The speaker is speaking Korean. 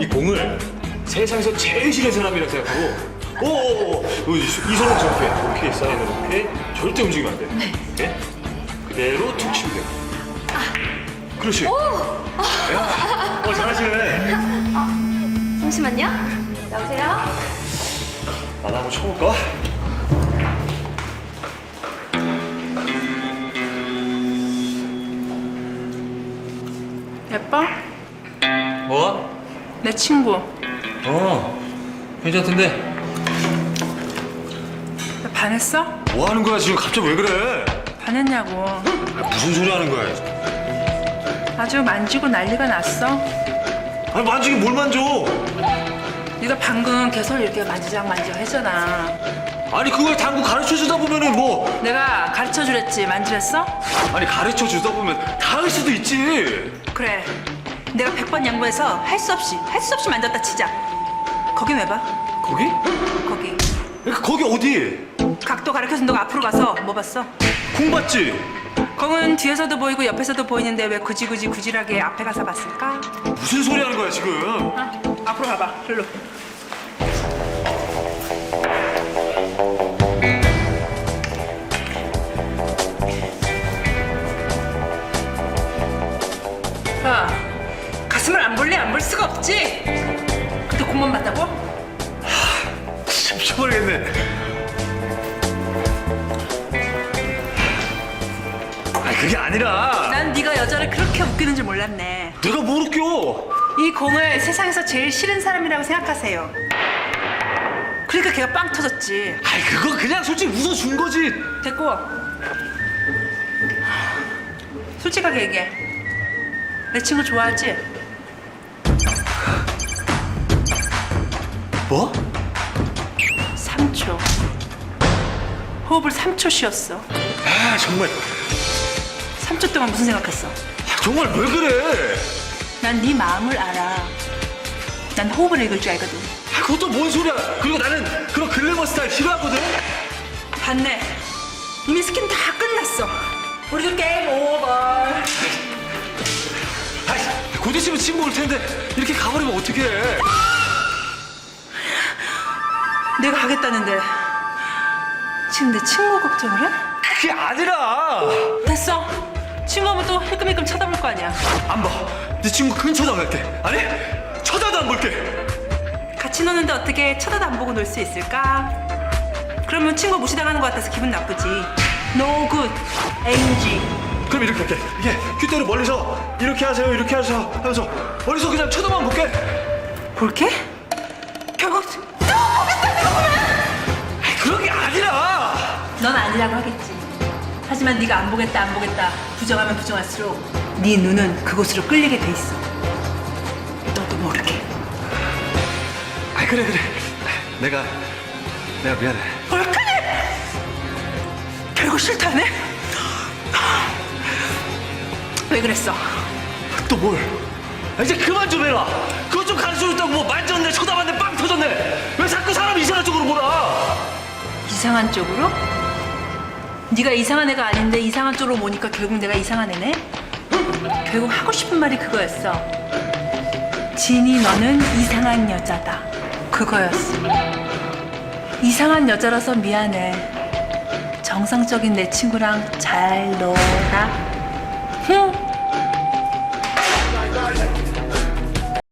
이 공을 세상에서 제일 싫은 사람이라고 생각하고 오오오 이선호 정패. 오케이 사인을 오케이. 절대 움직이면 안돼. 오케이 그대로 툭 치면 돼 그렇지. 야, 어 잘하시네. 잠시만요. 여보세요? 나도 한번 쳐볼까? 예뻐? 뭐? 내 친구. 어 괜찮던데 나 반했어? 뭐 하는 거야 지금 갑자기 왜 그래 반했냐고. 무슨 소리 하는 거야 아주 만지고 난리가 났어. 아니 만지긴 뭘 만져 네가 방금 개설 이렇게 만지작 만지작 했잖아. 아니 그걸 당구 가르쳐 주다 보면은 뭐 내가 가르쳐 주랬지 만지랬어? 아니 가르쳐 주다 보면 다 할 수도 있지 그래. 내가 100번 양보해서 할 수 없이 할 수 없이 만졌다 치자. 거기 왜 봐? 거기? 거기. 거기 어디? 각도 가르쳐준 너가 앞으로 가서 뭐 봤어? 공 봤지? 공은 뒤에서도 보이고 옆에서도 보이는데 왜 굳이 굳이 굳이하게 앞에 가서 봤을까? 무슨 소리 하는 거야 지금 어? 앞으로 가봐. 일로. 수가 없지? 그때 공만 봤다고? 미쳐버리겠네 아니 그게 아니라 난 네가 여자를 그렇게 웃기는 줄 몰랐네. 내가 뭘 웃겨 이 공을 세상에서 제일 싫은 사람이라고 생각하세요. 그러니까 걔가 빵 터졌지. 아니 그거 그냥 솔직히 웃어준 거지 됐고 솔직하게 얘기해 내 친구 좋아하지? 뭐? 3초. 호흡을 3초 쉬었어. 아 정말. 3초 동안 무슨 생각했어? 아, 정말 왜 그래? 난 네 마음을 알아. 난 호흡을 읽을 줄 알거든. 아, 그것도 뭔 소리야. 그리고 나는 그런 글래머 스타일 싫어하거든. 봤네. 이미 스킨 다 끝났어. 우리도 게임 오버 아이 곧 있으면 친구 올 텐데 이렇게 가버리면 어떡해 내가 가겠다는데 지금 내 친구 걱정을 해? 그게 아니라 됐어 친구 오면 또 힐끔힐끔 쳐다볼 거 아니야 안 봐 네 친구 근처도 안 갈게 아니 쳐다도 안 볼게 같이 노는데 어떻게 쳐다도 안 보고 놀 수 있을까? 그러면 친구 무시당하는 것 같아서 기분 나쁘지. No good. NG. 그럼 이렇게 할게 이게 귓대로 멀리서 이렇게 하세요 이렇게 하세요 하면서 멀리서 그냥 쳐다만 볼게 볼게? 아니라고 하겠지. 하지만 네가 안 보겠다 안 보겠다 부정하면 부정할수록 네 눈은 그곳으로 끌리게 돼 있어. 너도 모르게. 아 그래 그래 내가 내가 미안해 얼큰해. 결국 싫다네. 왜 그랬어? 또 뭘 아, 이제 그만 좀 해라 그것 좀 가르쳐 줬다고 뭐 만졌네 쳐다봤네 빵 터졌네 왜 자꾸 사람 이상한 쪽으로 몰아 이상한 쪽으로? 네가 이상한 애가 아닌데 이상한 쪽으로 보니까 결국 내가 이상한 애네? 결국 하고 싶은 말이 그거였어. 진이 너는 이상한 여자다. 그거였어. 이상한 여자라서 미안해. 정상적인 내 친구랑 잘 놀아. 응.